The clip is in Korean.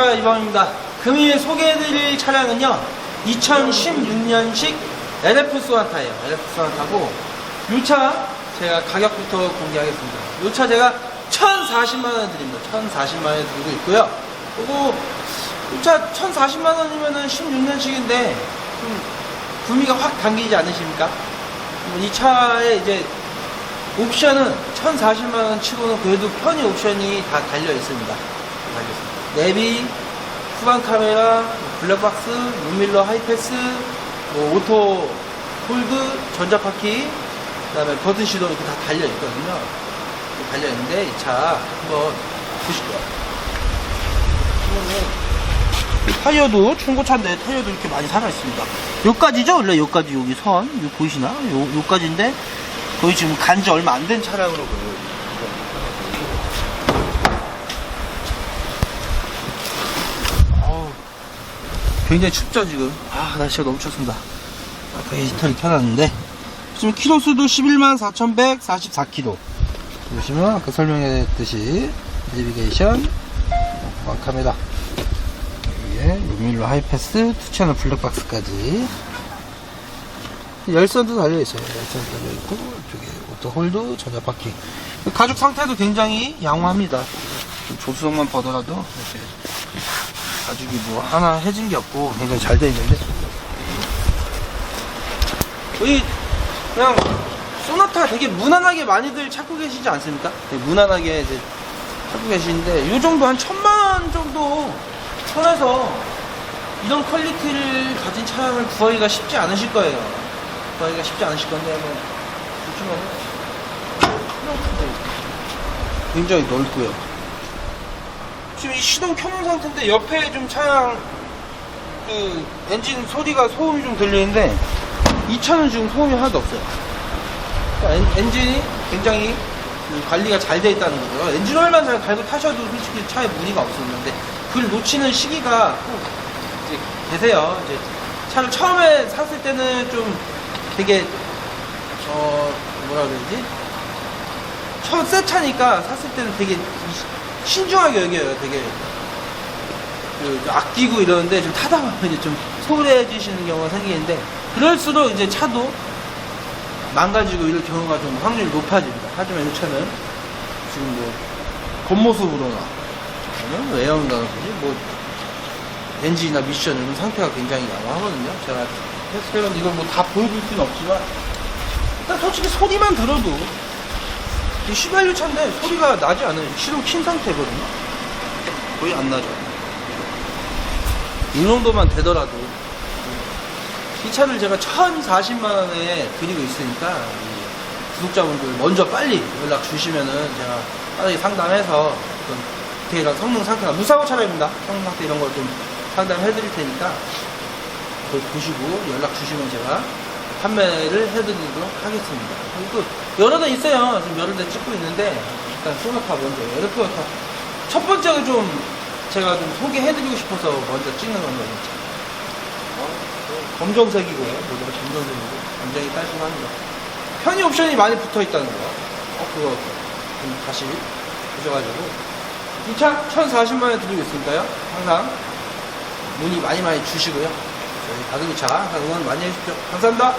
자동차 이방입니다. 금일 소개해드릴 차량은요, 2016년식 LF 소나타예요. LF 소나타고, 이 차 제가 가격부터 공개하겠습니다. 이 차 제가 1,040만원 드립니다. 1,040만원에 드리고 있고요. 그리고 이차 1,040만원이면은 16년식인데, 좀 구미가 확 당기지 않으십니까? 이 차에 이제 옵션은 1,040만원 치고는 그래도 편의 옵션이 다 달려 있습니다. 달려 있습니다. 내비, 후방 카메라, 블랙박스, 룸밀러 하이패스, 뭐 오토 홀드, 전자바퀴, 그 다음에 버튼 시도 이렇게 다 달려 있거든요. 달려 있는데 이 차 한번 보시죠. 타이어도 중고차인데 타이어도 이렇게 많이 살아 있습니다. 요까지죠? 원래 요까지 여기 선, 요 보이시나? 요 요까지인데 거의 지금 간지 얼마 안 된 차량으로 보여요. 어우, 굉장히 춥죠 지금. 아 날씨가 너무 춥습니다. 아까 히터를 켜놨는데 지금 키로수도 11만 4,144km. 보시면 아까 설명했듯이 내비게이션, 어, 카메라 위에 루밀로 하이패스, 투 채널 블랙박스까지 열선도 달려있어요. 열선 달려있고 이쪽에 오토홀드, 전자바퀴 가죽 상태도 굉장히 양호합니다. 좀 조수석만 보더라도 이렇게 가죽이 뭐 하나 해진 게 없고 굉장히 잘 되어 있는데 이 그냥 소나타 되게 무난하게 많이들 찾고 계시지 않습니까? 되게 무난하게 이제 찾고 계시는데 이 정도 한 천만 원 정도 선에서 이런 퀄리티를 가진 차량을 구하기가 쉽지 않으실 거예요. 구하기가 쉽지 않으실 건데 한번 보시면 굉장히 넓고요. 지금 이 시동 켜놓은 상태인데 옆에 좀 차량 그 엔진 소리가 소음이 좀 들리는데 이 차는 지금 소음이 하나도 없어요. 그러니까 엔, 엔진이 굉장히 그 관리가 잘돼 있다는 거고요. 엔진 오일만 잘 갈고 타셔도 솔직히 차에 무리가 없었는데 그걸 놓치는 시기가 꼭 이제 계세요. 이제 차를 처음에 샀을 때는 좀 되게 어 뭐라 그러지? 처음 새 차니까 샀을 때는 되게 신중하게 여겨요. 되게 그 아끼고 이러는데 좀 타다 보면 이제 좀 소홀해지시는 경우가 생기는데 그럴수록 이제 차도 망가지고 이럴 경우가 좀 확률이 높아집니다. 하지만 이 차는 지금 뭐 겉모습으로나 아니면 외형이라든지 뭐 엔진이나 미션 이런 상태가 굉장히 양호하거든요. 제가 테스트해봤는데 이걸 뭐 다 보여줄 수는 없지만 일단 솔직히 소리만 들어도 이 시발유 차인데 소리가 나지 않아요. 시동 킨 상태거든요. 거의 안 나죠. 이 정도만 되더라도 이 차를 제가 1,040만 원에 드리고 있으니까 이 구독자분들 먼저 빨리 연락 주시면은 제가 빠르게 상담해서 어떤 디테일한 성능 상태가 무사고 차량입니다. 성능 상태 이런 걸 좀 상담해 드릴 테니까 그걸 보시고 연락 주시면 제가 판매를 해드리도록 하겠습니다. 그리고 또 여러 대 있어요. 지금 여러 대 찍고 있는데 일단 소나타 먼저 에르프어타 첫 번째가 좀 제가 좀 소개해드리고 싶어서 먼저 찍는 겁니다. 검정색이고요. 모두가 검정색이고 굉장히 깔끔합니다. 편의 옵션이 많이 붙어 있다는 거. 어, 그거 좀 다시 보셔가지고 이 차 1,040만원 드리고 있으니까요. 항상 문의 많이 많이 주시고요. 저희 가족이 차 항상 응원 많이 해주십시오. 감사합니다.